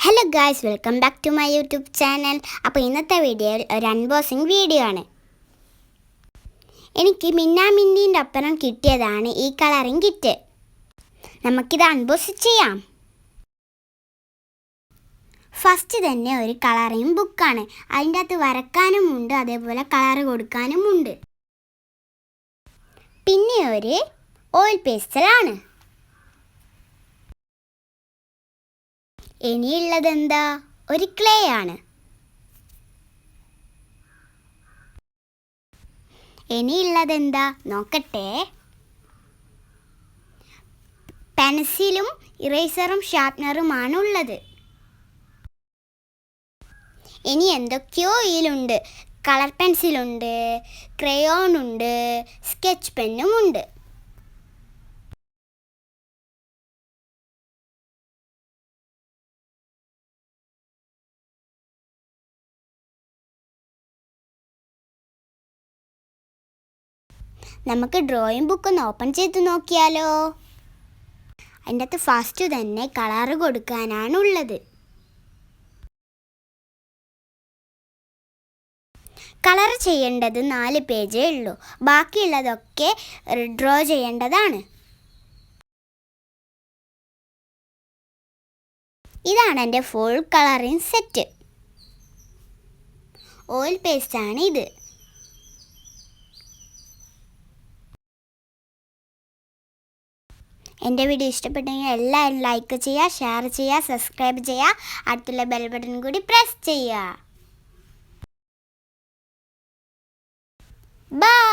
Hello guys welcome back to my YouTube channel അപ്പോൾ ഇന്നത്തെ video ഒരു അൺബോക്സിങ് വീഡിയോ ആണ്. എനിക്ക് മിന്നാമിന്നീന്റെ ഒപ്പരം കിട്ടിയതാണ് ഈ കളറിങ് കിറ്റ് നമുക്കിത് അൺബോക്സ് ചെയ്യാം. ഫസ്റ്റ് തന്നെ ഒരു കളറിങ് ബുക്കാണ് അതിന്റെ അകത്ത് വരക്കാനുമുണ്ട് അതേപോലെ കളർ കൊടുക്കാനുമുണ്ട് പിന്നെ ഒരു ഓയിൽ പേസ്റ്റലാണ് ഇനിയുള്ളത് എന്താ ഒരു ക്ലേ ആണ്. ഇനിയുള്ളത് എന്താ നോക്കട്ടെ. പെൻസിലും ഇറേസറും ഷാർപ്നറുമാണ് ഉള്ളത് ഇനി എന്തൊക്കെയോ ഇതിലുണ്ട്. കളർ പെൻസിലുണ്ട് ക്രയോൺ ഉണ്ട് സ്കെച്ച് പെന്നും നമുക്ക് ഡ്രോയിങ് ബുക്ക് ഒന്ന് ഓപ്പൺ ചെയ്ത് നോക്കിയാലോ? അതിന്റെ അകത്ത് ഫസ്റ്റ് തന്നെ കളറ് കൊടുക്കാനാണ് ഉള്ളത്. കളർ ചെയ്യേണ്ടത് നാല് പേജേ ഉള്ളൂ. ബാക്കിയുള്ളതൊക്കെ ഡ്രോ ചെയ്യേണ്ടതാണ്. ഇതാണ് എന്റെ ഫുൾ കളറിങ് സെറ്റ് ഓയിൽ പേസ്റ്റാണ് ഇത്. എന്റെ വീഡിയോ ഇഷ്ടപ്പെട്ടെങ്കിൽ എല്ലാവരും ലൈക്ക് ചെയ്യുക ഷെയർ ചെയ്യുക സബ്സ്ക്രൈബ് ചെയ്യുക. അടുത്തുള്ള ബെൽ ബട്ടൺ കൂടി പ്രസ് ചെയ്യുക. ബൈ